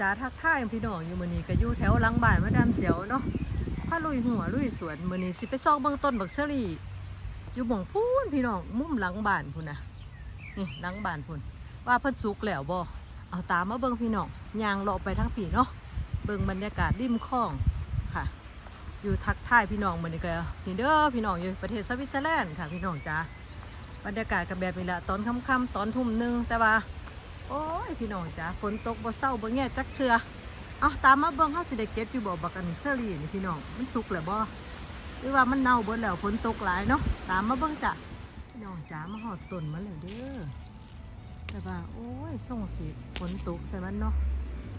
จ้าทักทายพี่น้องอยู่มื้อนี้ก็อยู่แถวหลังบ้านมาดามเจียวเนาะพาลุยหัวลุยสวนมื้อนี้สิไปซอกเบิ่งต้นบักเชอรี่ อยู่หม่องพูนพี่น้องมุมหลังบ้านพุ่นน่ะนี่หลังบ้านพุ่นว่าเพิ่นสุกแล้วบ่เอาตามมาเบิ่งพี่น้องย่างเลาะไปทางปีเนาะเบิ่งบรรยากาศริมคลองค่ะ อยู่ทักทายพี่น้องมื้อนี้ก็นี่เด้อพี่น้องอยู่ประเทศสวิตเซอร์แลนด์ค่ะพี่น้องจ้าบรรยากาศก็แบบนี้ละตอนค่ำๆตอนทุ่มหนึงแต่ว่า โอ้ยพี่น้องจ้าฝนตกบ่เศร้าบ่แง่จักเทือเอาตามมาเบิ่งเฮาสิได้เก็บอยู่บ่บักอันเชอรี่นี่พี่น้องมันสุกแล้วบ่หรือว่ามันเน่าเบิดแล้วฝนตกหลายเนาะตามมาเบิ่งจ้ะพี่น้องจ้ามาหอดต้นมันแล้วเด้อแต่ว่าโอ้ยส่งสิฝนตกใส่มันเนาะ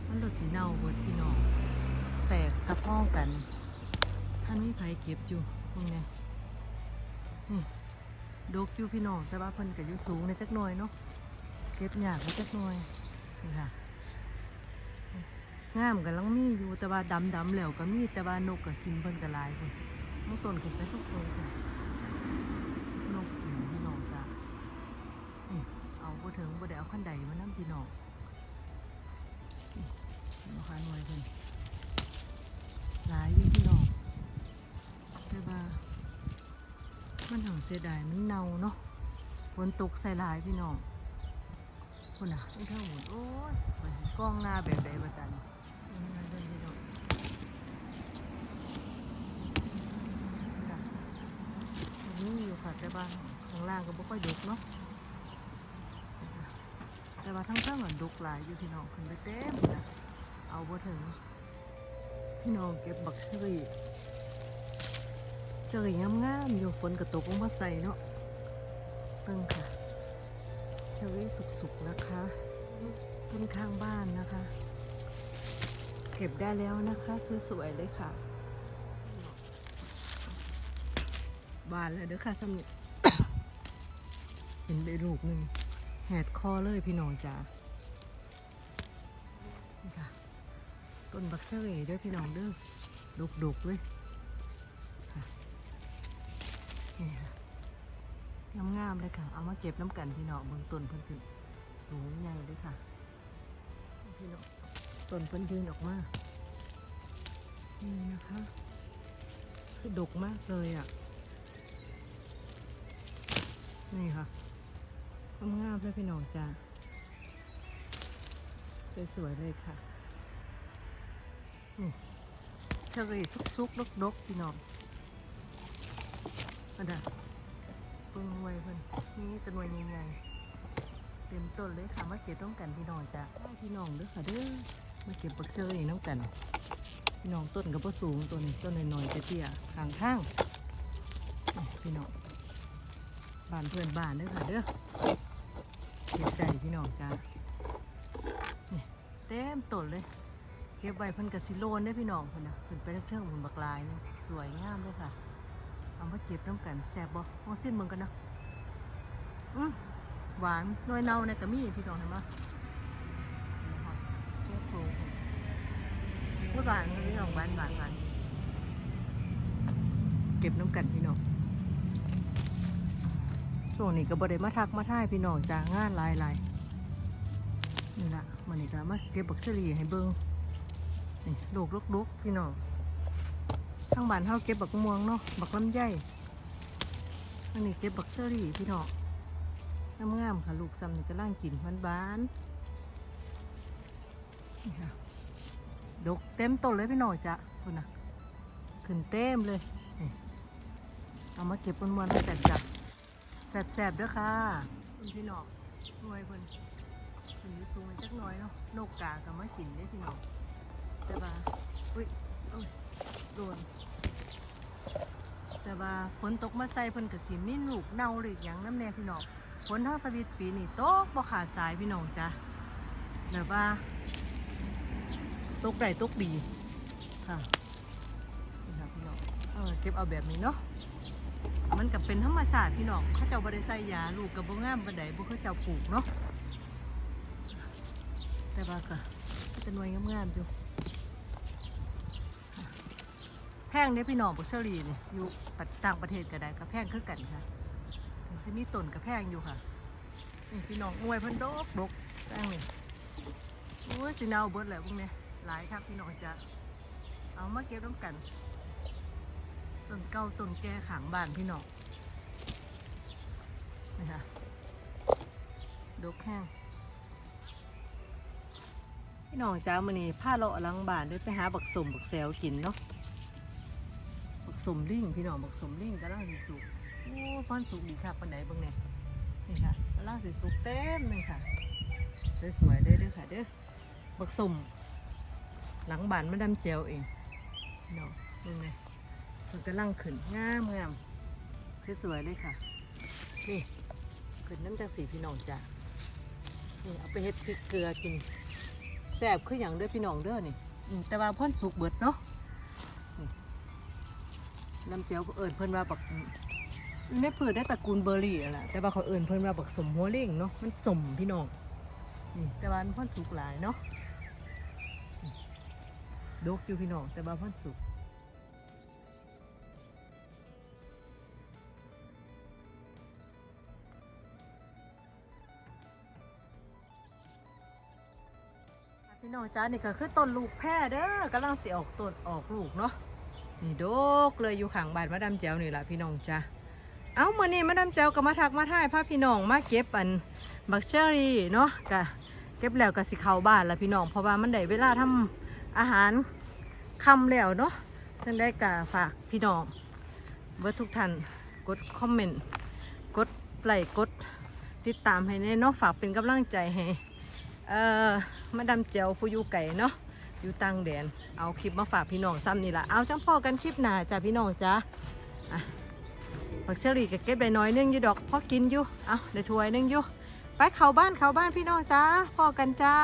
มันรสิเน่าเบิดพี่น้องแตกกระพ้องกันท่านมีไผเก็บอยู่ตรงนี้นี่ดกอยู่พี่น้องแต่ว่าเพิ่นก็อยู่สูงในจักหน่อยเนาะ เก็บหยากไว้จักหน่อยนี่ค่ะงามกันลังมีอยู่แต่ว่าดำดำๆแล้วก็มีแต่ว่านกก็กินเพิ่นก็หลายคนมันต้นขึ้นไปสุกโซนค่ะนกกินพี่น้องตาเอาบ่ถึงบ่ได้เอาขั้นใดมานํพี่น้องนี่เอาขาหน่วยเพิ่นหลายอยู่พี่น้องแต่ว่ามันหังเสียดายมันเน่าเนาะฝนตกใส่หลายพี่น้อง คุณอะไม่เท่าหมดโอ้ยกล้องหน้าแบบแบบแบบนั้นอืมเดินไปดูนี่อยู่ค่ะแต่บ้านข้างล่างก็ไม่ค่อยดุกเนาะแต่ว่าทั้งข้าเหมือนดุกหลายอยู่พี่น้องขึ้นไปเต็มนะเอาบ่ถึงพี่น้องเก็บบักเชอรี่เชอรี่งามๆอยู่ฝนกระตกลงมาใส่เนาะเบิ่งค่ะ เชอรี่สุกๆนะคะต้นข้างบ้านนะคะ เก็บได้แล้วนะคะ สวยๆเลยค่ะ บานแล้วเด้อค่ะสำนิเห็นได้ลูกหนึ่งแหดคอเลยพี่น้องจ้าค่ะต้นบักเชอรี่เด้อพี่น้องเด้อดกๆเลยค่ะนี่ค่ะ งามๆเลยค่ะ เอามาเก็บน้ำกันพี่น้องเบื้องต้นเพิ่นขึ้นสูงใหญ่เลยค่ะ พี่น้องต้นเพิ่นยืนออกมา นี่นะคะ คือดกมากเลยอะ นี่ค่ะงามๆเลยพี่น้องจ้าสวยๆเลยค่ะ นี่เชอรี่ซุกๆดกๆพี่น้องอันนั้น เพิ่งไว้เพิ่นนี่ต้นว้ใหญ่ๆเต็มต้นเลยค่ะมาเก็บต้องกันพี่น้องจ้ะพี่น้องเด้อค่ะเด้อมาเก็บปักเชยน้องกันพี่น้องต้นก็บ่สูงต้นต้นน้อยๆเตี้ยๆข้างข้างพี่น้องบ้านเพื่อนบ้านเด้อค่ะเด้อเก็บได้พี่น้องจ้ะเต็มต้นเลย เก็บไว้เพิ่นกสิโลนได้พี่น้องเพิ่นนะเพิ่นไปเรื่องๆบนบักลายนี่สวยงามเลยค่ะ เอามาเก็บน้ำกันแซ่บบ่ลองซิมเบิ่งกันเนาะอืมหวานน้อยเน่าเนี่ยก็มีพี่น้องเห็นปะโซ่โซ่พูดหวานพี่น้องหวานหวานหวานเก็บน้ำกันพี่น้องช่วงนี้ก็บ่ได้มาทักมาท่ายพี่น้องจ้างานลายลายนี่ละมันนี่ก็มาเก็บบักเสรีให้เบิ่งนี่ลูกลูกๆพี่น้อง ทางบ้านเฮาเก็บบักม่วงเนาะบักลำไยอันนี้เก็บบักเชอรี่พี่น้องงามๆค่ะลูกซ้ำนี่ก็ล่างกินหวานบานนี่ค่ะดกเต็มต้นเลยพี่น้องจ้ะคุณนะขึ้นเต็มเลยเอามาเก็บมวนๆแต่จับแสบๆเด้อค่ะคุณพี่น้องหน่วยเพิ่นเพิ่นอยู่สูงจักน่อยเนาะนกกาก็มากินได้พี่น้องแต่ว่าอุ้ยอุ้ยโดน แต่ว่าฝนตกมาใส่เพิ่นก็สิมีลูกเน่าหรือหยังน้ำแน่พี่น้องฝนทางสวิตปีนี้ตกบ่ขาดสายพี่น้องจ้ะแบบว่า ตกได้ตกดีค่ะนี่ค่ะพี่น้องเออเก็บเอาแบบนี้เนาะมันก็เป็นธรรมชาติพี่น้องเขาเจ้าบ่ได้ใส่ยาลูกกับบ่งามบ่ได้บ่เขาเจ้าปลูกเนาะแต่ว่าก็จะหน่วยงามๆอยู่ แพงเนี่ยพี่น้องบุกเชอรี่เนี่ยอยู่ต่างประเทศก็ได้ก็แพงคือกันค่ะถึงซิมีต้นก็แพงอยู่ค่ะนี่พี่น้องอวยพิ่นดกดกสร้างนี่โอ้ยสิเนาเบิร์ดแหละพวกเนี้ยหลายครับพี่น้องจะเอามาเก็บน้ำกันต้นเก้าต้นแก่ขางบ้านพี่น้องนี่ค่ะดกแห้งพี่น้องจ้ามื้อนี้ผ้าเลาะหลังบ้านเด้ไปหาบักสมบักแซวกินเนาะ กสมลิงพี่น้องบักสมลิงกำลังสิสุกโอ้พอนสุกดีค่ะปานไหนบิ่งเนี่ยนี่ค่ะกำลังสิสุกเต็มเลยค่ะสวยๆเลยเด้อค่ะเด้อบักสมหลังบานมาดำเจียวเองพี่น้องเบิ่งเนี่ยมันกำลังขึ้นงามงามสวยๆเลยค่ะ นี่ขึ้นน้ำจังสีพี่น้องจ้ะนี่เอาไปเฮ็ดพริกเกลือกินแซ่บคืออย่างเด้อพี่น้องเด้อนี่แต่ว่าพ่อนสุกเบิดเนาะ น้ำเจียวเอิญเพิ่นว่าบักในพืชได้ตระกูลเบอร์รี่อะล่ะแต่ว่าเขาเอิญเพิ่นว่าบักสมหัวเล่งเนาะมันสมพี่น้องนี่แต่ว่ามันพ่นสุกหลายเนาะดกอยู่พี่น้องแต่ว่าพ่นสุกพี่น้องจ้านี่ก็คือต้นลูกแพร่เด้อกำลังสิออกต้นออกลูกเนาะ นี่โดกเลยอยู่ข้างบ้านมาดามแจวนี่แหละพี่น้องจ้าเอามื่อนี้มาดามแจวก็มาทักมาท่ายพาพี่น้องมาเก็บอันบักเชอรี่เนาะกะเก็บแล้วก็สิเข้าบ้านละพี่น้องเพราะว่ามันได้เวลาทำอาหารค่ำแล้วเนาะจึงได้กะฝากพี่น้องเบิดทุกท่านกดคอมเมนต์กดไลค์กดติดตามให้แน่เนาะฝากเป็นกำลังใจให้เอ่อมาดามเจียวผู้อยู่ไก่เนาะ อยู่ตั้งแดน เอาคลิปมาฝากพี่น้องซ้ำนี่ละเอาจังพ่อกันคลิปหนาจ้ะพี่น้องจ้ะอะผักเชอรี่ก็เก็บได้น้อยนึงอยู่ดอกพอกินอยู่ เอาได้ถ้วยนึงอยู่ ไปเข้าบ้านเข้าบ้านพี่น้องจ้าพ่อกันจ้า